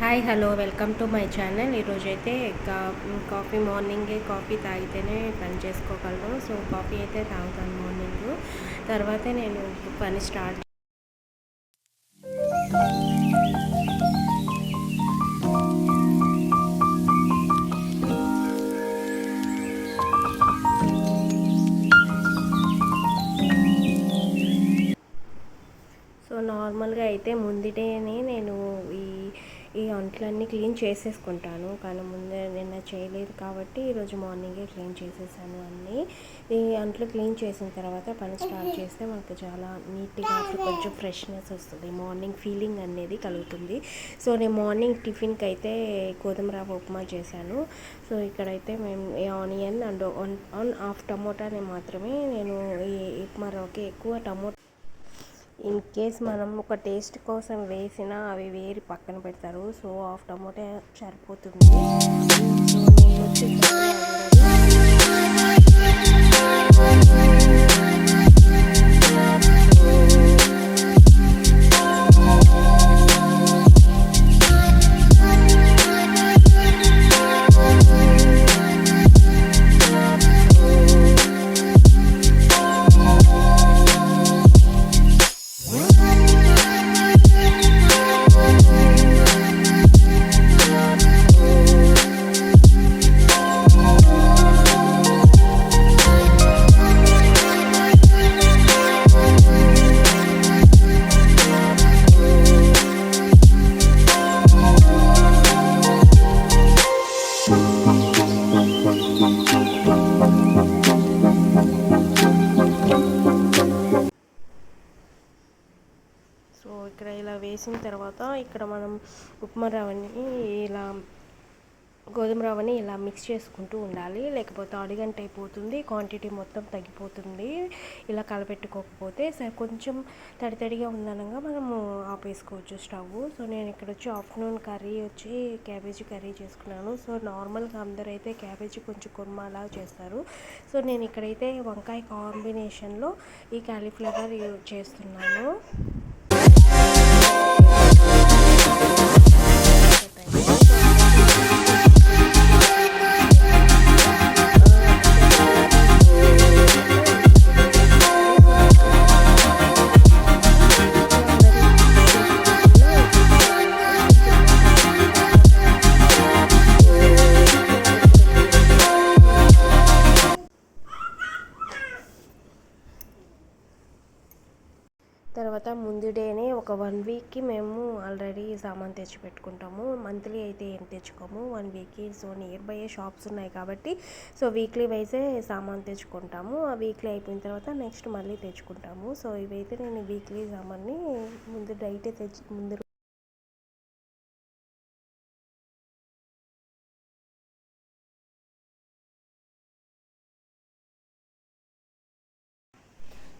Hi hello welcome to my channel. ఈరోజు అయితే coffee మార్నింగే కాఫీ తాగితేనే పని చేసుకోగలను. సో కాఫీ అయితే తాగుతాను మార్నింగ్. తర్వాత నేను పని స్టార్ట్ నార్మల్గా అయితే ముందుటేనే నేను ఈ ఈ అంట్లన్నీ క్లీన్ చేసేసుకుంటాను. కానీ ముందే నిన్న చేయలేదు కాబట్టి ఈరోజు మార్నింగే క్లీన్ చేసేసాను అన్నీ. ఈ అంట్లు క్లీన్ చేసిన తర్వాత పని స్టార్ట్ చేస్తే మనకు చాలా నీట్గా కొంచెం ఫ్రెష్నెస్ వస్తుంది. మార్నింగ్ ఫీలింగ్ అనేది కలుగుతుంది. సో నేను మార్నింగ్ టిఫిన్కి అయితే గోధుమ రవ్వ ఉప్మా చేశాను. సో ఇక్కడైతే మేము ఈ ఆనియన్ అండ్ ఆన్ హాఫ్ టమోటాని మాత్రమే నేను ఈ ఉప్మా రవ్వకి ఎక్కువ టమోటా ఇన్ కేస్ మనం ఒక టేస్ట్ కోసం వేసినా అవి వేరి పక్కన పెడతారు. సో హాఫ్ టమోటా సరిపోతుంది. సో నేను ఇక్కడ ఇలా వేసిన తర్వాత ఇక్కడ మనం ఉప్మా రవ్వని ఇలా గోధుమ రవ్వని ఇలా మిక్స్ చేసుకుంటూ ఉండాలి. లేకపోతే అడిగంట అయిపోతుంది క్వాంటిటీ మొత్తం తగ్గిపోతుంది. ఇలా కలపెట్టుకోకపోతే సరే కొంచెం తడి తడిగా ఉందనగా మనము ఆపేసుకోవచ్చు స్టవ్. సో నేను ఇక్కడ వచ్చి ఆఫ్టర్నూన్ కర్రీ వచ్చి క్యాబేజీ కర్రీ చేసుకున్నాను. సో నార్మల్గా అందరూ అయితే క్యాబేజీ కొంచెం కుర్మా అలా చేస్తారు. సో నేను ఇక్కడైతే వంకాయ కాంబినేషన్లో ఈ క్యాలీఫ్లవర్ చేస్తున్నాను. ముందు డేనే ఒక వన్ వీక్కి మేము ఆల్రెడీ సామాన్ తెచ్చి పెట్టుకుంటాము. మంత్లీ అయితే ఏం తెచ్చుకోము. వన్ వీక్కి సో నియర్ బై షాప్స్ ఉన్నాయి కాబట్టి సో వీక్లీ వైజే సామాన్ తెచ్చుకుంటాము. ఆ వీక్లీ అయిపోయిన తర్వాత నెక్స్ట్ మళ్ళీ తెచ్చుకుంటాము. సో ఇవైతే నేను వీక్లీ సామాన్ని ముందు డైటే తెచ్చి ముందు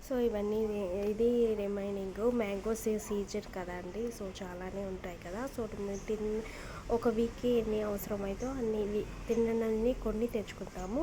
సో ఇవన్నీ ఇది రిమైనింగ్. మ్యాంగోస్ సీజర్ కదా అండి. సో చాలానే ఉంటాయి కదా. సో తిన్ ఒక వీక్కి ఎన్ని అవసరమైతే అన్ని తిన్నన్ని కొన్ని తెచ్చుకుంటాము.